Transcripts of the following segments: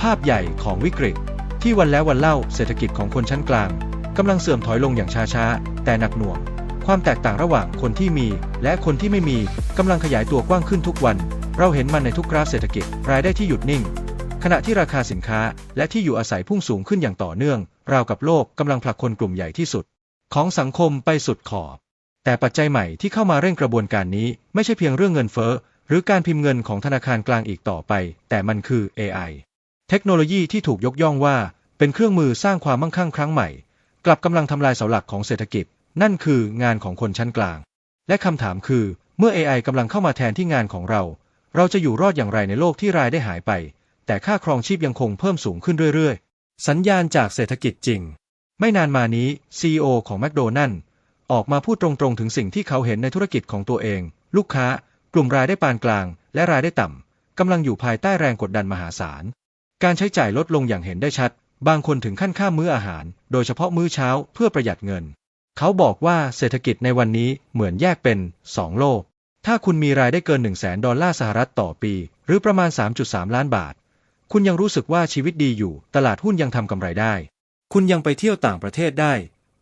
ภาพใหญ่ของวิกฤต ที่วันแล้ววันเล่าเศรษฐกิจของคนชั้นกลางกำลังเสื่อมถอยลงอย่างช้าๆ แต่หนักหน่วง ความแตกต่างระหว่างคนที่มี และคนที่ไม่มีกำลังขยายตัวกว้างขึ้นทุกวัน เราเห็นมันในทุกกราฟเศรษฐกิจรายได้ที่หยุดนิ่ง ขณะที่ราคาสินค้าและที่อยู่อาศัยพุ่งสูงขึ้นอย่างต่อเนื่อง ราวกับโลกกำลังผลักคนกลุ่มใหญ่ที่สุด ของสังคมไปสุดขอบ แต่ปัจจัยใหม่ที่เข้ามาเร่งกระบวนการนี้ไม่ใช่เพียงเรื่องเงินเฟ้อหรือการพิมพ์เงินของธนาคารกลางอีกต่อไป แต่มันคือ AI เทคโนโลยีที่ถูกยกย่องว่าเป็นเครื่องมือสร้างความมั่งคั่งครั้งใหม่ กลับกำลังทำลายเสาหลักของเศรษฐกิจ นั่นคืองานของคนชั้นกลาง และคำถามคือเมื่อ AI กำลังเข้ามาแทนที่งานของเรา เราจะอยู่รอดอย่างไรในโลกที่รายได้หายไป แต่ค่าครองชีพยังคงเพิ่มสูงขึ้นเรื่อยๆ สัญญาณจากเศรษฐกิจจริง ไม่นานมานี้ CEO ของแมคโดนัลออกมาพูดตรงๆถึงสิ่งที่เขาเห็นในธุรกิจของตัวเอง ลูกค้ากลุ่มรายได้ปานกลาง และรายได้ต่ำกำลังอยู่ภายใต้แรงกดดันมหาศาล การใช้จ่ายลดลงอย่างเห็นได้ชัด บางคนถึงขั้นข้ามมื้ออาหาร โดยเฉพาะมื้อเช้าเพื่อประหยัดเงิน เขาบอกว่าเศรษฐกิจในวันนี้เหมือนแยกเป็น 2 โลก ถ้าคุณมีรายได้เกิน 1 0 0 0 0แสนดอลลาร์สหรัฐต่อปี หรือประมาณ 3.3 ล้านบาท คุณยังรู้สึกว่าชีวิตดีอยู่ ตลาดหุ้นยังทำกำไรได้ คุณยังไปเที่ยวต่างประเทศได้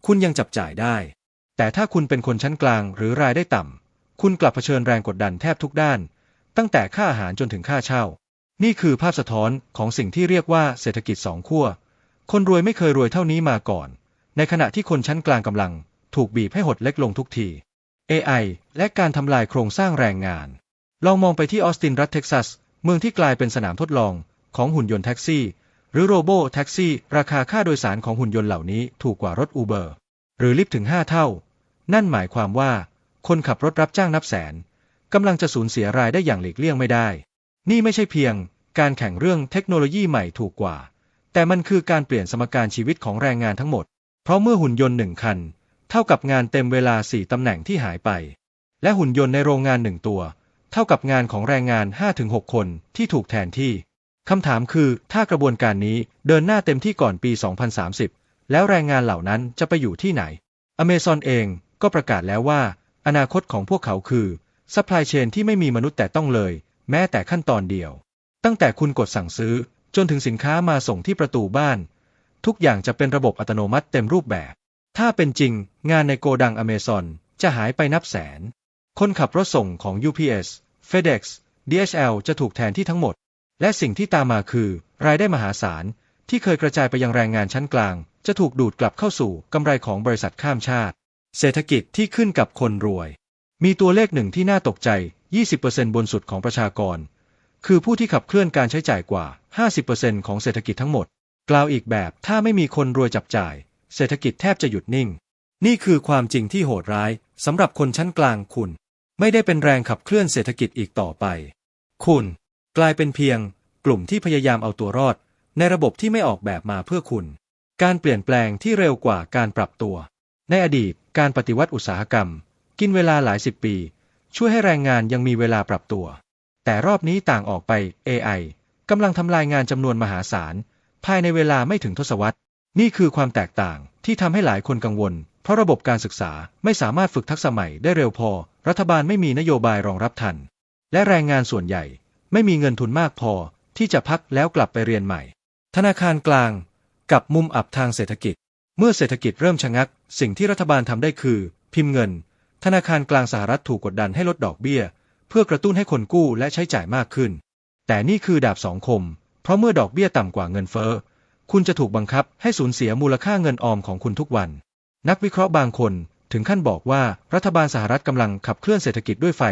คุณยังจับจ่ายได้ แต่ถ้าคุณเป็นคนชั้นกลางหรือรายได้ต่ำคุณกลับเผชิญแรงกดดันแทบทุกด้าน ตั้งแต่ค่าอาหารจนถึงค่าเช่า นี่คือภาพสะท้อนของสิ่งที่เรียกว่าเศรษฐกิจสองขั้ว คนรวยไม่เคยรวยเท่านี้มาก่อน ในขณะที่คนชั้นกลางกำลัง ถูกบีบให้หดเล็กลงทุกที AI และการทำลายโครงสร้างแรงงาน ลองมองไปที่ออสตินรัฐเท็กซัส เมืองที่กลายเป็นสนามทดลองของหุ่นยนต์แท็กซี่ หรือโรโบแท็กซี่ ราคาค่าโดยสารของหุ่นยนต์เหล่านี้ถูกกว่ารถอูเบอร์หรือลิฟต์ถึง 5 เท่า นั่นหมายความว่า คนขับรถรับจ้างนับแสนกำลังจะสูญเสียรายได้อย่างหลีกเลี่ยงไม่ได้ นี่ไม่ใช่เพียง การแข่งเรื่องเทคโนโลยีใหม่ถูกกว่า แต่มันคือการเปลี่ยนสมการชีวิตของแรงงานทั้งหมด เพราะเมื่อหุ่นยนต์หนึ่งคัน เท่ากับงานเต็มเวลา4ตำแหน่งที่หายไป และหุ่นยนต์ในโรงงานหนึ่งตัว เท่ากับงานของแรงงาน 5-6 คนที่ถูกแทนที่คำถามคือถ้ากระบวนการนี้เดินหน้าเต็มที่ก่อนปี 2030 แล้วแรงงานเหล่านั้นจะไปอยู่ที่ไหน อเมซอนเองก็ประกาศแล้วว่า อนาคตของพวกเขาคือซัพพลายเชนที่ไม่มีมนุษย์แต่ต้องเลย แม้แต่ขั้นตอนเดียว ตั้งแต่คุณกดสั่งซื้อจนถึงสินค้ามาส่งที่ประตูบ้าน ทุกอย่างจะเป็นระบบอัตโนมัติเต็มรูปแบบ ถ้าเป็นจริง งานในโกดังอเมซอนจะหายไปนับแสน คนขับรถส่งของ UPS FedEx DHL จะถูกแทนที่ทั้งหมด และสิ่งที่ตามมาคือ รายได้มหาศาล ที่เคยกระจายไปยังแรงงานชั้นกลาง จะถูกดูดกลับเข้าสู่กำไรของบริษัทข้ามชาติ เศรษฐกิจที่ขึ้นกับคนรวย มีตัวเลขหนึ่งที่น่าตกใจ 20%บนสุดของประชากร คือผู้ที่ขับเคลื่อนการใช้จ่ายกว่า 50%ของเศรษฐกิจทั้งหมด กล่าวอีกแบบถ้าไม่มีคนรวยจับจ่าย เศรษฐกิจแทบจะหยุดนิ่ง นี่คือความจริงที่โหดร้ายสำหรับคนชั้นกลางคุณ ไม่ได้เป็นแรงขับเคลื่อนเศรษฐกิจอีกต่อไป คุณ กลายเป็นเพียง กลุ่มที่พยายามเอาตัวรอด ในระบบที่ไม่ออกแบบมาเพื่อคุณ การเปลี่ยนแปลงที่เร็วกว่าการปรับตัว ในอดีตการปฏิวัติอุตสาหกรรม กินเวลาหลายสิบปี ช่วยให้แรงงานยังมีเวลาปรับตัว แต่รอบนี้ต่างออกไป AI กำลังทำลายงานจำนวนมหาศาล ภายในเวลาไม่ถึงทศวรรษ นี่คือความแตกต่างที่ทำให้หลายคนกังวล เพราะระบบการศึกษาไม่สามารถฝึกทักษะใหม่ได้เร็วพอ รัฐบาลไม่มีนโยบายรองรับทัน และแรงงานส่วนใหญ่ ไม่มีเงินทุนมากพอ ที่จะพักแล้วกลับไปเรียนใหม่ ธนาคารกลาง กับมุมอับทางเศรษฐกิจ เมื่อเศรษฐกิจเริ่มชะงัก สิ่งที่รัฐบาลทำได้คือ พิมพ์เงิน ธนาคารกลางสหรัฐถูกกดดันให้ลดดอกเบี้ย เพื่อกระตุ้นให้คนกู้และใช้จ่ายมากขึ้น แต่นี่คือดาบสองคม เพราะเมื่อดอกเบี้ยต่ำกว่าเงินเฟ้อ คุณจะถูกบังคับให้สูญเสียมูลค่าเงินออมของคุณทุกวัน นักวิเคราะห์บางคนถึงขั้นบอกว่ารัฐบาลสหรัฐกำลังขับเคลื่อนเศรษฐกิจด้วยไฟ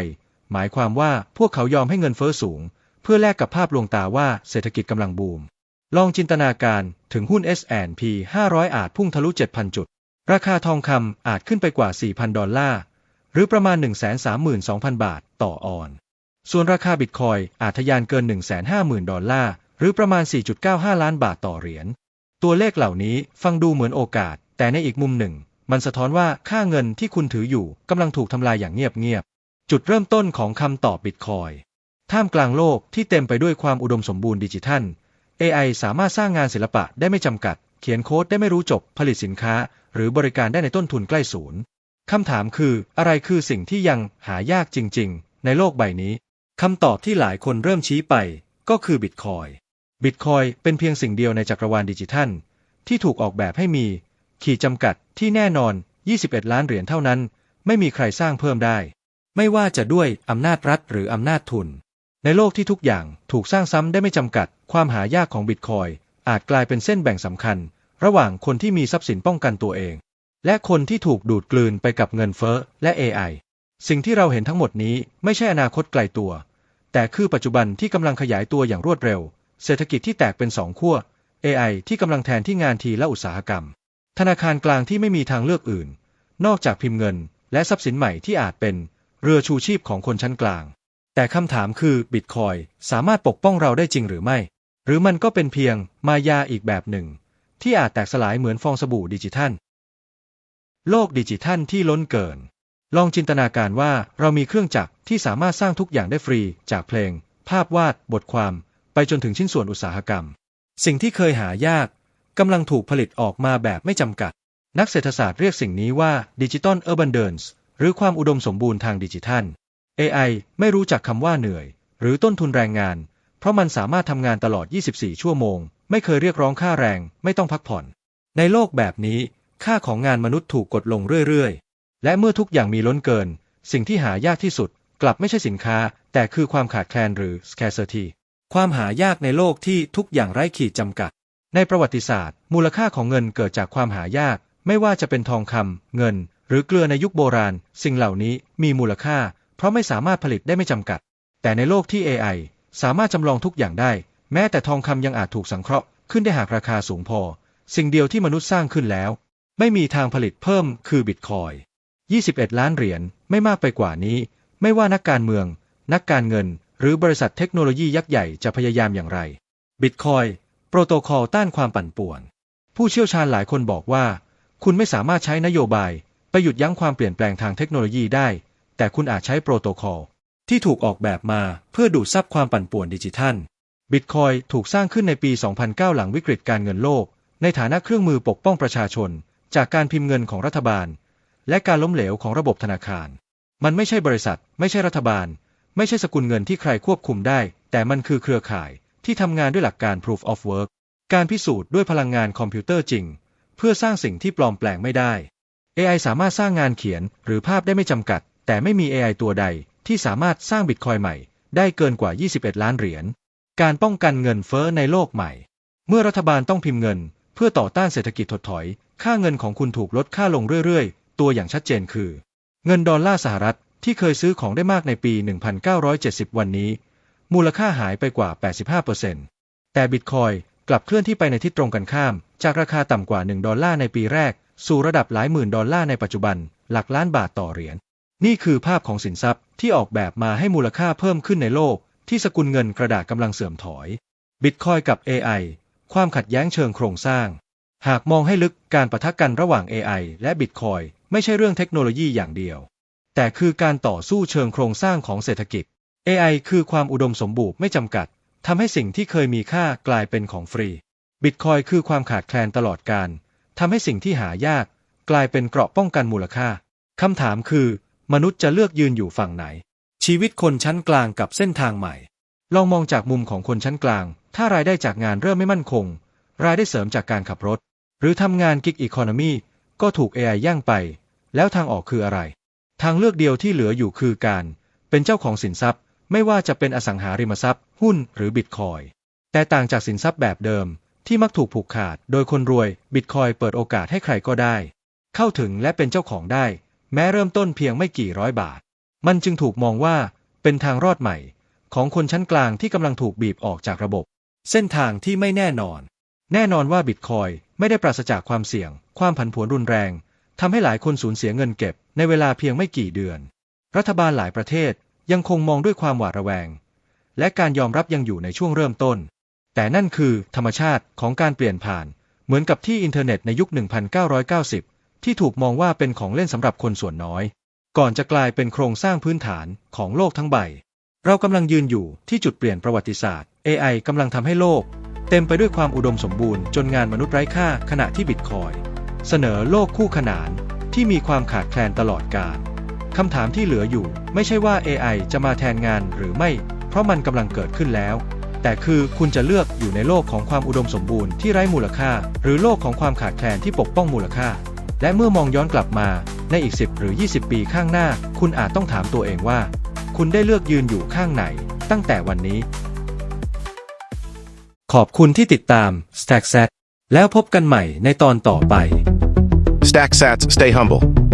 หมายความว่าพวกเขายอมให้เงินเฟ้อสูง เพื่อแลกกับภาพลวงตาว่าเศรษฐกิจกำลังบูม ลองจินตนาการถึงหุ้น S&P 500 อาจพุ่งทะลุ 7,000 จุด ราคาทองคำอาจขึ้นไปกว่า 4,000 ดอลลาร์ หรือประมาณ 132,000 บาท ต่อออน ส่วนราคาบิตคอยอาจทะยานเกิน 150,000 ดอลลาร์ หรือประมาณ 4.95 ล้านบาทต่อเหรียญ ตัวเลขเหล่านี้ฟังดูเหมือนโอกาส แต่ในอีกมุมหนึ่ง มันสะท้อนว่าค่าเงินที่คุณถืออยู่กำลังถูกทำลายอย่างเงียบๆ จุดเริ่มต้นของคำตอบบิตคอยท่ามกลางโลกที่เต็มไปด้วยความอุดมสมบูรณ์ดิจิทัล AI สามารถสร้างงานศิลปะได้ไม่จำกัด เขียนโค้ดได้ไม่รู้จบ ผลิตสินค้า หรือบริการได้ในต้นทุนใกล้ศูนย์ คำถามคือ อะไรคือสิ่งที่ยังหายากจริง ๆ ในโลกใบนี้คำตอบที่หลายคนเริ่มชี้ไป ก็คือบิตคอยบิตคอยเป็นเพียงสิ่งเดียวในจักรวาลดิจิทัล ที่ถูกออกแบบให้มี ขีดจำกัดที่แน่นอน 21 ล้านเหรียญเท่านั้น ไม่มีใครสร้างเพิ่มได้ ไม่ว่าจะด้วยอำนาจรัฐหรืออำนาจทุน ในโลกที่ทุกอย่างถูกสร้างซ้ำได้ไม่จำกัด ความหายากของบิตคอยอาจกลายเป็นเส้นแบ่งสำคัญ ระหว่างคนที่มีทรัพย์สินป้องกันตัวเอง และคนที่ถูกดูดกลืนไปกับเงินเฟ้อและ AI สิ่งที่เราเห็นทั้งหมดนี้ไม่ใช่อนาคตไกลตัว แต่คือปัจจุบันที่กำลังขยายตัวอย่างรวดเร็ว เศรษฐกิจที่แตกเป็นสองขั้ว AI ที่กำลังแทนที่งานทีและอุตสาหกรรม ธนาคารกลางที่ไม่มีทางเลือกอื่น นอกจากพิมพ์เงิน และทรัพย์สินใหม่ที่อาจเป็น เรือชูชีพของคนชั้นกลาง แต่คำถามคือบิตคอยสามารถปกป้องเราได้จริงหรือไม่ หรือมันก็เป็นเพียงมายาอีกแบบหนึ่ง ที่อาจแตกสลายเหมือนฟองสบู่ดิจิทัล โลกดิจิทัลที่ล้นเกิน ลองจินตนาการว่าเรามีเครื่องจักรที่สามารถสร้างทุกอย่างได้ฟรี จากเพลง ภาพวาด บทความ ไปจนถึงชิ้นส่วนอุตสาหกรรม สิ่งที่เคยหายากกำลังถูกผลิตออกมาแบบไม่จำกัด นักเศรษฐศาสตร์เรียกสิ่งนี้ว่าดิจิตอลเออร์บันเดนส์หรือความอุดมสมบูรณ์ทางดิจิทัล AI ไม่รู้จักคำว่าเหนื่อย หรือต้นทุนแรงงาน เพราะมันสามารถทำงานตลอด 24 ชั่วโมง ไม่เคยเรียกร้องค่าแรง ไม่ต้องพักผ่อน ในโลกแบบนี้ ค่าของงานมนุษย์ถูกกดลงเรื่อยๆ และเมื่อทุกอย่างมีล้นเกิน สิ่งที่หายากที่สุดกลับไม่ใช่สินค้า แต่คือความขาดแคลนหรือ scarcity ความหายากในโลกที่ทุกอย่างไร้ขีดจำกัด ในประวัติศาสตร์ มูลค่าของเงินเกิดจากความหายาก ไม่ว่าจะเป็นทองคำเงิน หรือเกลือในยุคโบราณ สิ่งเหล่านี้มีมูลค่า เพราะไม่สามารถผลิตได้ไม่จำกัด แต่ในโลกที่ AI สามารถจำลองทุกอย่างได้ แม้แต่ทองคำยังอาจถูกสังเคราะห์ขึ้นได้หากราคาสูงพอ สิ่งเดียวที่มนุษย์สร้างขึ้นแล้ว ไม่มีทางผลิตเพิ่มคือบิตคอย21 ล้านเหรียญไม่มากไปกว่านี้ ไม่ว่านักการเมือง นักการเงิน หรือบริษัทเทคโนโลยียักษ์ใหญ่จะพยายามอย่างไรบิตคอยโปรโตคอลต้านความปั่นป่วน ผู้เชี่ยวชาญหลายคนบอกว่า คุณไม่สามารถใช้นโยบาย ไปหยุดยั้งความเปลี่ยนแปลงทางเทคโนโลยีได้ แต่คุณอาจใช้โปรโตคอลที่ถูกออกแบบมาเพื่อดูดซับความปั่นป่วนดิจิทัลบิตคอยถูกสร้างขึ้นในปี 2009 หลังวิกฤตการเงินโลก ในฐานะเครื่องมือปกป้องประชาชน จากการพิมพ์เงินของรัฐบาล และการล้มเหลวของระบบธนาคาร มันไม่ใช่บริษัท ไม่ใช่รัฐบาล ไม่ใช่สกุลเงินที่ใครควบคุมได้ แต่มันคือเครือข่ายที่ทำงานด้วยหลักการ proof of work การพิสูจน์ด้วยพลังงานคอมพิวเตอร์จริง เพื่อสร้างสิ่งที่ปลอมแปลงไม่ได้ AI สามารถสร้างงานเขียนหรือภาพได้ไม่จำกัด แต่ไม่มี AI ตัวใดที่สามารถสร้างบิตคอยใหม่ ได้เกินกว่า 21 ล้านเหรียญ การป้องกันเงินเฟ้อในโลกใหม่ เมื่อรัฐบาลต้องพิมพ์เงิน เพื่อต่อต้านเศรษฐกิจถดถอย ค่าเงินของคุณถูกลดค่าลงเรื่อยๆ ตัวอย่างชัดเจนคือ เงินดอลลาร์สหรัฐที่เคยซื้อของได้มากในปี 1970 วันนี้ มูลค่าหายไปกว่า 85%แต่บิตคอยกลับเคลื่อนที่ไปในทิศตรงกันข้าม จากราคาต่ำกว่า 1 ดอลลาร์ในปีแรก สู่ระดับหลายหมื่นดอลลาร์ในปัจจุบัน หลักล้านบาทต่อเหรียญ นี่คือภาพของสินทรัพย์ที่ออกแบบมาให้มูลค่าเพิ่มขึ้นในโลก ที่สกุลเงินกระดาษกำลังเสื่อมถอย บิตคอยกับ AI ความขัดแย้งเชิงโครงสร้าง หากมองให้ลึกการปะทะกันระหว่าง AI และบิตคอยไม่ใช่เรื่องเทคโนโลยีอย่างเดียว แต่คือการต่อสู้เชิงโครงสร้างของเศรษฐกิจ AI คือความอุดมสมบูรณ์ไม่จำกัดทำให้สิ่งที่เคยมีค่ากลายเป็นของฟรีบิตคอยคือความขาดแคลนตลอดการทำให้สิ่งที่หายาก กลายเป็นเกราะป้องกันมูลค่าคำถามคือ มนุษย์จะเลือกยืนอยู่ฝั่งไหน ชีวิตคนชั้นกลางกับเส้นทางใหม่ ลองมองจากมุมของคนชั้นกลาง ถ้ารายได้จากงานเริ่มไม่มั่นคง รายได้เสริมจากการขับรถ หรือทำงานกิกอีโคโนมีก็ถูก AI ย่างไป แล้วทางออกคืออะไร ทางเลือกเดียวที่เหลืออยู่คือการ เป็นเจ้าของสินทรัพย์ ไม่ว่าจะเป็นอสังหาริมทรัพย์ หุ้นหรือบิตคอยแต่ต่างจากสินทรัพย์แบบเดิม ที่มักถูกผูกขาด โดยคนรวยบิตคอยเปิดโอกาสให้ใครก็ได้ เข้าถึงและเป็นเจ้าของได้ แม้เริ่มต้นเพียงไม่กี่ร้อยบาท มันจึงถูกมองว่าเป็นทางรอดใหม่ ของคนชั้นกลางที่กำลังถูกบีบออกจากระบบ เส้นทางที่ไม่แน่นอน แน่นอนว่าบิตคอยไม่ได้ปราศจากความเสี่ยง ความผันผวนรุนแรงทำให้หลายคนสูญเสียเงินเก็บ ในเวลาเพียงไม่กี่เดือน รัฐบาลหลายประเทศยังคงมองด้วยความหวาดระแวง และการยอมรับยังอยู่ในช่วงเริ่มต้น แต่นั่นคือธรรมชาติของการเปลี่ยนผ่าน เหมือนกับที่อินเทอร์เน็ตในยุค 1990 ที่ถูกมองว่าเป็นของเล่นสำหรับคนส่วนน้อย ก่อนจะกลายเป็นโครงสร้างพื้นฐานของโลกทั้งใบ เรากำลังยืนอยู่ที่จุดเปลี่ยนประวัติศาสตร์ AI กำลังทำให้โลก เต็มไปด้วยความอุดมสมบูรณ์จนงานมนุษย์ไร้ค่าขณะที่บิตคอยเสนอโลกคู่ขนานที่มีความขาดแคลนตลอดกาลคำถามที่เหลืออยู่ไม่ใช่ว่า AI จะมาแทนงานหรือไม่ เพราะมันกำลังเกิดขึ้นแล้ว แต่คือคุณจะเลือกอยู่ในโลกของความอุดมสมบูรณ์ที่ไร้มูลค่า หรือโลกของความขาดแคลนที่ปกป้องมูลค่า และเมื่อมองย้อนกลับมาในอีก 10 หรือ 20 ปีข้างหน้า คุณอาจต้องถามตัวเองว่า คุณได้เลือกยืนอยู่ข้างไหน ตั้งแต่วันนี้ ขอบคุณที่ติดตาม Stack Set แล้วพบกันใหม่ในตอนต่อไป Stack sats, stay humble.